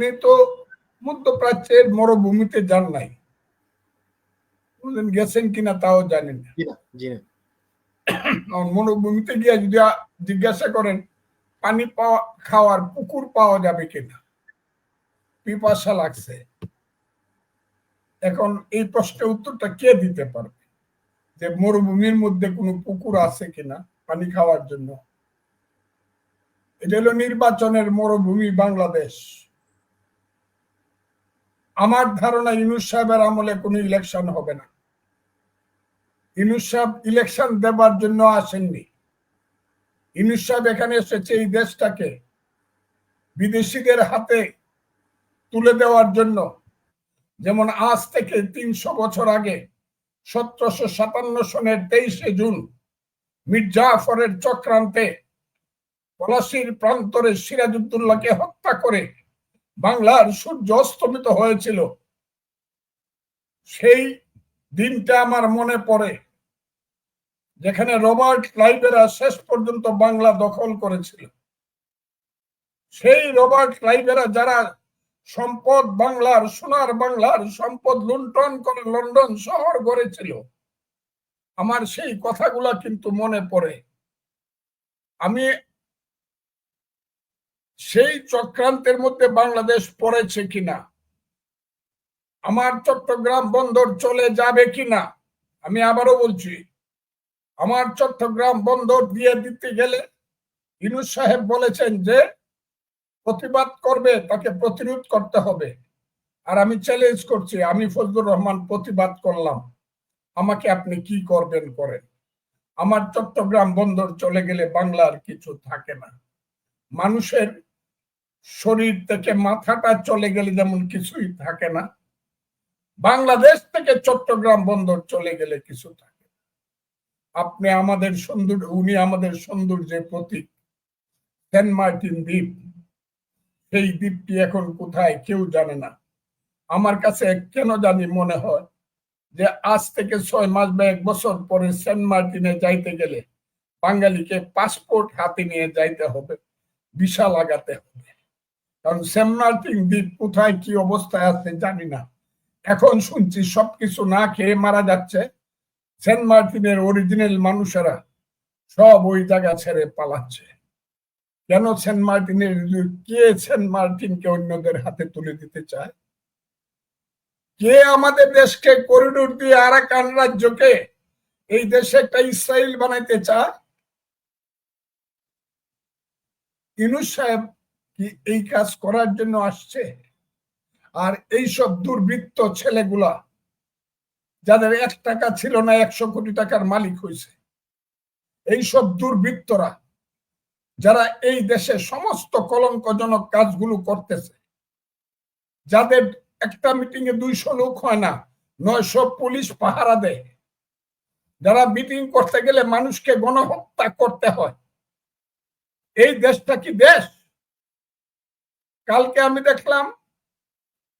আপনি তো মধ্যপ্রাচ্যের মরুভূমিতে যান নাই। গেছেন কিনা তাও জানেন না। মরুভূমিতে গিয়ে যদি জিজ্ঞাসা করেন পানি পাওয়া খাওয়ার পুকুর পাওয়া যাবে কিনা? পিপাসা লাগছে। এখন এই প্রশ্নের উত্তরটা কে দিতে পারবে? যে মরুভূমির মধ্যে কোনো পুকুর আছে কিনা পানি খাওয়ার জন্য? এটা হলো নির্বাচনের মরুভূমি বাংলাদেশ। আমার ধারণা ইনুস সাহেবের আমলে কোনো ইলেকশন হবে না। ইনুস সাহেব ইলেকশন দেবার জন্য আসেননি। ইনুস সাহেব এখানে এসেছে এই দেশটাকে বিদেশিদের হাতে তুলে দেওয়ার জন্য। যেমন আজ থেকে তিনশো বছর আগে সতেরোশো সাতান্ন সনের তেইশে জুন মির্জাফরের চক্রান্তে পলাশির প্রান্তরে সিরাজউদ্দৌলাকে হত্যা করে বাংলার সূর্য অস্তমিত হয়েছিল। সেই দিনটা আমার মনে পড়ে, যেখানে রবার্ট ক্লাইবেরা শেষ পর্যন্ত বাংলা দখল করেছিল। সেই রবার্ট ক্লাইবেরা যারা সম্পদ বাংলার, সোনার বাংলার সম্পদ লুণ্ঠন করে লন্ডন শহর গড়েছিল, আমার সেই কথাগুলা কিন্তু মনে পড়ে। আমি সেই চক্রান্তের মধ্যে বাংলাদেশ পড়েছে কিনা? আমার চট্টগ্রাম বন্দর চলে যাবে কিনা? আমি আবারও বলছি, আমার চট্টগ্রাম বন্দর দিয়ে দিতে গেলে ইনুস সাহেব বলেছেন যে প্রতিবাদ করবে, তাকে প্রতিরোধ করতে হবে। আর আমি চ্যালেঞ্জ করছি, আমি ফজলুর রহমান প্রতিবাদ করলাম। আমাকে আপনি কি করবেন করেন? আমার চট্টগ্রাম বন্দর চলে গেলে বাংলার কিছু থাকে না। মানুষের শরীর থেকে মাথাটা চলে গেলে যেমন কিছুই থাকে না, বাংলাদেশ থেকে চট্টগ্রাম বন্দর চলে গেলে কিছু থাকে আপনি আমাদের সৌন্দর্য, উনি আমাদের সৌন্দর্যের প্রতীক। সেন্ট মার্টিন দ্বীপ, সেই দ্বীপটি এখন কোথায় কেউ জানে না। আমার কাছে কেন জানি মনে হয় যে আজ থেকে ছয় মাস বা এক বছর পরে সেন্ট মার্টিনে যাইতে গেলে বাঙালিকে পাসপোর্ট হাতে নিয়ে যাইতে হবে, ভিসা লাগাতে হবে। কারণ মার্টিন দ্বীপ কোথায় কি অবস্থায় আছে জানি না। এখন শুনছি সবকিছু না খেয়ে মারা যাচ্ছে সেন্ট মার্টিনের অরিজিনাল মানুষেরা। সব ওই জায়গা ছেড়ে পালাচ্ছে। কেন সেন্ট মার্টিনের কে সেন্ট মার্টিনকে অন্যদের হাতে তুলে দিতে চায়? কে আমাদের দেশকে করিডোর দিয়ে আরাকান রাজ্যকে এই দেশে একটা ইসরায়েল বানাইতে চায়? ইনুস সাহেব কি এই কাজ করার জন্য আসছে? আর এই সব দুর্বৃত্ত ছেলেগুলা, যাদের এক টাকা ছিল না, একশো কোটি টাকার মালিক হয়েছে এই সব দুর্বৃত্তরা, যারা এই দেশে সমস্ত কলঙ্কজনক কাজগুলো করতেছে, যাদের একটা মিটিং এ দুইশো লোক হয় না, নয়শো পুলিশ পাহারা দেয়, যারা মিটিং করতে গেলে মানুষকে গণহত্যা করতে হয়, এই দেশটা কি দেশ? কালকে আমি দেখলাম,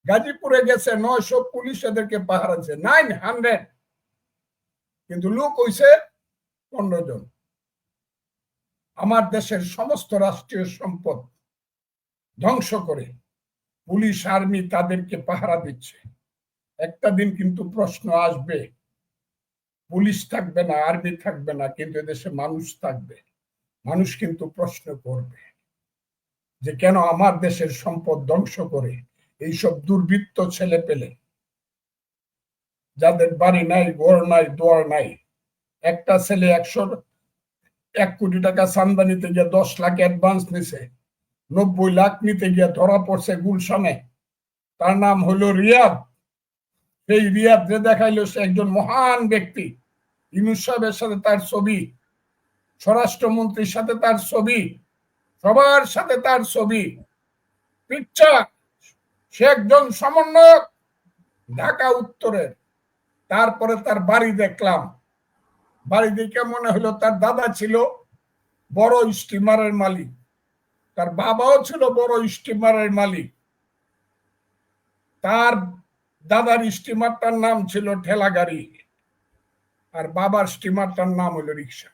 গাজীপুরে গেছে নয়শো পুলিশ এদেরকে পাহারা দিচ্ছে নাইন হান্ড্রেড কিন্তু লোক হইছে পনেরো জন। আমার দেশের সমস্ত রাষ্ট্রীয় সম্পদ ধ্বংস করে পুলিশ, আর্মি তাদেরকে পাহারা দিচ্ছে। একটা দিন কিন্তু প্রশ্ন আসবে, পুলিশ থাকবে না, আর্মি থাকবে না, কিন্তু এদেশে মানুষ থাকবে। মানুষ কিন্তু প্রশ্ন করবে। যে কেন আমার দেশের সম্পদ ধ্বংস করে এইসব দুর্বৃত্ত ছেলে পেলে? যাদের বাড়ি নাই, ঘর নাই, দোয়ার নাই, একটা ছেলে একশো এক কোটি টাকা চান্দা নিতে গিয়ে দশ লাখ অ্যাডভান্স নিছে, নব্বই লাখ নিতে গিয়ে ধরা পড়ছে গুলশানে, তার নাম হলো রিয়াদ। সেই রিয়াদ যে দেখাইলো সে একজন মহান ব্যক্তি। ইনুস সাহেবের সাথে তার ছবি, স্বরাষ্ট্রমন্ত্রীর সাথে তার ছবি সবার সাথে তার ছবি। পিকচার, সে একজন সমন্বয়ক, ঢাকা উত্তরের। তারপরে তার বাড়ি দেখলাম। বাড়ি দেখে মনে হলো তার দাদা ছিল বড় স্টিমারের মালিক। তার বাবাও ছিল বড় স্টিমারের মালিক। তার দাদার স্টিমারটার নাম ছিল ঠেলা গাড়ি আর বাবার স্টিমারটার নাম হলো রিক্সা।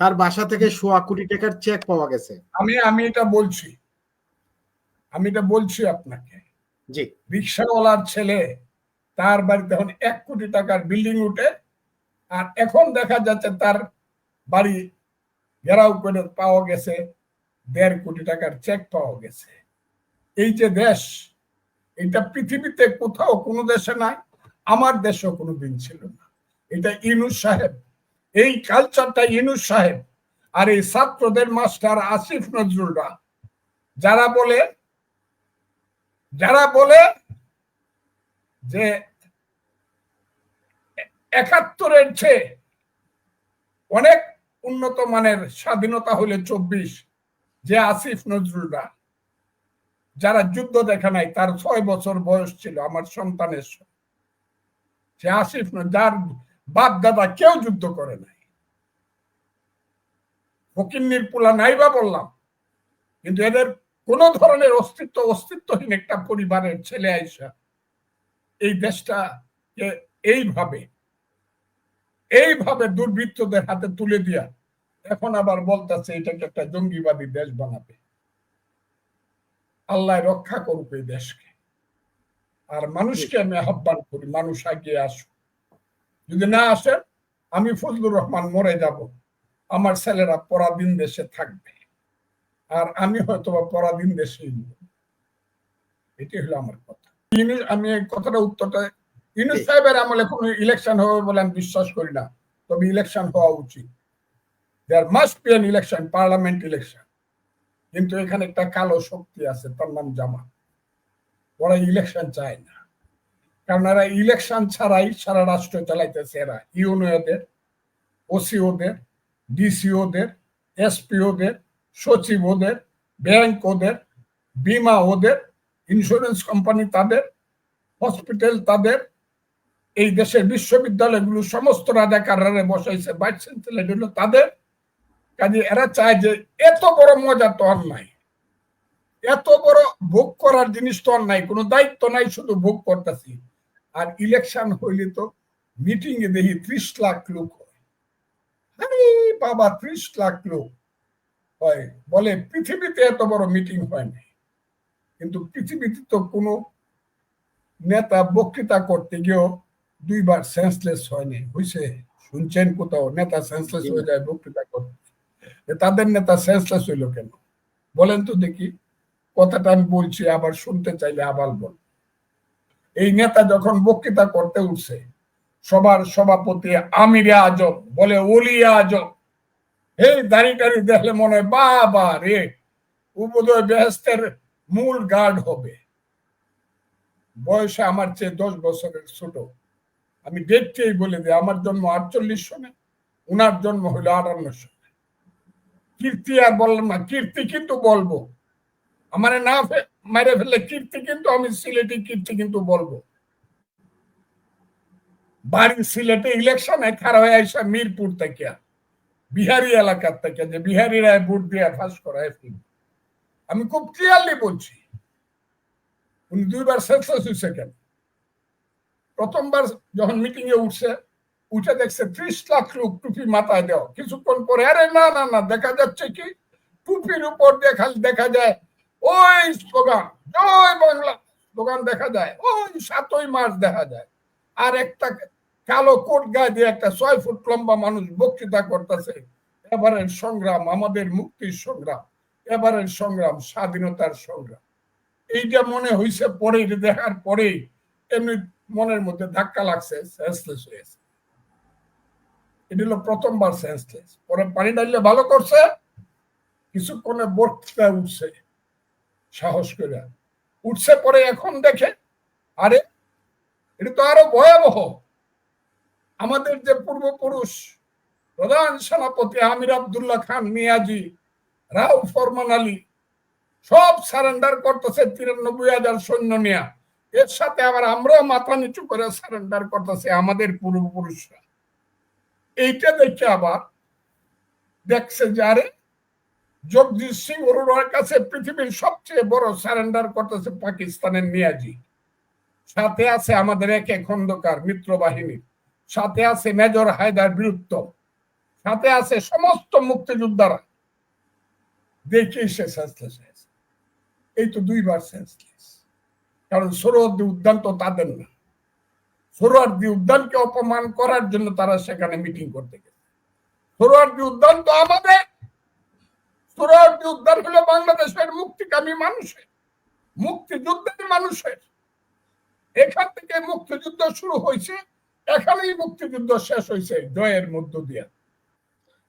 তার বাসা থেকে সোয়া কোটি টাকার চেক পাওয়া গেছে। আমি আমি এটা বলছি। আমি এটা বলছি আপনাকে। জি। রিক্সাওয়ালার ছেলে তার বাড়িতে এখন এক কোটি টাকার বিল্ডিং উঠে আর এখন দেখা যাচ্ছে তার বাড়ি ঘেরাও করে পাওয়া গেছে দেড় কোটি টাকার চেক পাওয়া গেছে। এই যে দেশ এটা পৃথিবীতে কোথাও কোনো দেশে নাই আমার দেশেও কোনো দিন ছিল না। এটা ইনুস সাহেব এই কালচারটা ইনুস সাহেব আর এই ছাত্রদের মাস্টার আসিফ নজরুলরা যারা বলে যারা বলে যে একাত্তরের চেয়ে অনেক উন্নত মানের স্বাধীনতা হলে চব্বিশ, যে আসিফ নজরুলরা, যারা যুদ্ধ দেখা নাই, তার ছয় বছর বয়স ছিল আমার সন্তানের। সে আসিফ যার বাপ দাদা কেউ যুদ্ধ করে নাই। ফকিন্নির পোলা নাই বা বললাম, কিন্তু এদের কোন ধরনের অস্তিত্ব, অস্তিত্বহীন একটা পরিবারের ছেলে আইসা এই দেশটাকে এইভাবে এইভাবে দুর্বৃত্তদের হাতে তুলে দিয়া এখন আবার বলতেছে, এটাকে একটা জঙ্গিবাদী দেশ বানাবে। আল্লাহ রক্ষা করুক এই দেশকে। আর মানুষকে আমি আহ্বান করি, মানুষ আগিয়ে আসুক। যদি না আসে, আমি ফজলুর রহমান মরে যাব। আমার ছেলেরা পরাধীন দেশে থাকবে। আর আমি হয়তো বা পরাধীন মরব। এটি হলো আমার কথা। আমি কথাটা উত্তরটা ইউনুস সাহেবের আমলে কোনো ইলেকশন হবে বলে আমি বিশ্বাস করি না। তবে ইলেকশন হওয়া উচিত। There must be an election parliament election কিন্তু এখানে একটা কালো শক্তি আছে, তার নাম জামা ওরা ইলেকশন চায় না। কারণ ইলেকশন ছাড়াই সারা রাষ্ট্র চালাইতেছে এরা ইউনো ওদের ওসি ওদের ডিসি ওদের এসপি ওদের সচিব ওদের ব্যাংক ওদের বিমা ওদের ইন্স্যুরেন্স কোম্পানি তাদের হসপিটাল তাদের, এই দেশের বিশ্ববিদ্যালয়গুলো সমস্ত রাজাকাররা বসাইছে ভাইস চ্যান্সেলর তাদের। কাজে এরা চায় যে এত বড় মজা তো আর নাই। এত বড় ভোগ করার জিনিস তো আর নাই, কোনো দায়িত্ব নাই, শুধু ভোগ করতেছি। আর ইলেকশন হইলে তো মিটিং এ দেখি ত্রিশ লাখ লোক হয়। বাবা, ত্রিশ লাখ লোক হয়। বলে পৃথিবীতে এত বড় মিটিং হয় নাই কিন্তু পৃথিবীতে তো কোনো নেতা বক্তৃতা করতে গিয়েও দুইবার সেন্সলেস হয়নি হয়েছে শুনছেন কোথাও? নেতা সেন্সলেস হয়ে যায় বক্তৃতা করতে। তাদের নেতা সেন্সলেস হইল কেন? বলেন তো দেখি। কথাটা আমি বলছি, আবার শুনতে চাইলে আবার বল এই নেতা যখন বক্তৃতা করতে উঠছে, সবার সভাপতি আমিরে আজম বলে ওলিয়া আজম। এই দাড়ি টাড়ি দেখলে মনে হয়, বাবা রে উবোধয় বেহেস্তের মূল গার্ড হবে। বয়সে আমার চেয়ে দশ বছরের ছোট। আমি ডেটটাই বলে দিই, আমার জন্ম আটচল্লিশ সনে, উনার জন্ম হলো আটান্ন সনে। কীর্তি আর বললাম না, কীর্তি কিন্তু বলব। আমার না মেরে ফেললে কীর্তি কিন্তু আমি সিলেটি কীর্তি কিন্তু বলব। বাড়ি সিলেটে ইলেকশনে খারাপ হয়ে আসা মিরপুর থেকে, বিহারি এলাকার থেকে যে বিহারিরা ভোট দিয়ে ফাঁস করায় ফিল আমি খুব ক্লিয়ারলি বলছি, উনি দুইবার সেন্সাস হয়েছে কেন? প্রথমবার যখন মিটিং এ উঠছে, উঠে দেখছে ত্রিশ লাখ লোক টুপি মাথায় দেওয়া। কিছুক্ষণ পরে, আরে না না না, দেখা যাচ্ছে কি? টুপির উপর দিয়ে দেখা যায় ওই স্লোগান, জয় বাংলা। স্লোগান দেখা যায়, ওই সাতই মাস দেখা যায়। আর একটা কালো কোট গায়ে দিয়ে একটা ছয় ফুট লম্বা মানুষ বক্তৃতা করতেছে, এবারের সংগ্রাম, আমাদের মুক্তির সংগ্রাম, এবারের সংগ্রাম, স্বাধীনতার সংগ্রাম। এইটা মনে হইছে পরে দেখার পরেই, এমনি মনের মধ্যে ধাক্কা লাগছে সেন্সলেস হয়েছে এটা হলো প্রথমবার সেন্সলেস পরে পানি ডাললে ভালো করছে, কিছুক্ষণে বক্তৃতা উঠছে। সাহস করে। উঠছে পরে এখন দেখে, আরে, এটা তো আরও ভয়াবহ। আমাদের যে পূর্বপুরুষ, প্রধান সেনাপতি আমির আবদুল্লাহ খান মিয়াজি, রাও ফরমান আলী, সব সারেন্ডার করতেছে তিরানব্বই হাজার সৈন্য নিয়ে। এর সাথে আবার আমরাও মাথা নিচু করে সারেন্ডার করতেছে আমাদের পূর্বপুরুষরা। এইটা দেখে আবার দেখছে যে, আরে জগদীশ সিং অরোরার কাছে পৃথিবীর সবচেয়ে বড় সারেন্ডার করতেছে পাকিস্তানের মিয়াজি সাথে আছে আমাদের একে খন্দকার মিত্র বাহিনী সাথে আছে মেজর হায়দার বীরত্ব সাথে আছে সমস্ত মুক্তিযোদ্ধারা। দেখে সে হয়েছে। এই তো দুইবার সেন্সলেস কারণ সৌরদ্দি উদ্যান তো তাদের না। সৌরদ্দি উদ্যানকে অপমান করার জন্য তারা সেখানে মিটিং করতে গেছে। সৌরদ্দি উদ্যান তো আমাদের সৌরদ্দি উদ্যান হলো বাংলাদেশের মুক্তিকামী মানুষের, মুক্তিযুদ্ধের মানুষের। এখান থেকে মুক্তিযুদ্ধ শুরু হয়েছে, এখানেই মুক্তিযুদ্ধ শেষ হয়েছে জয়ের মধ্য দিয়ে।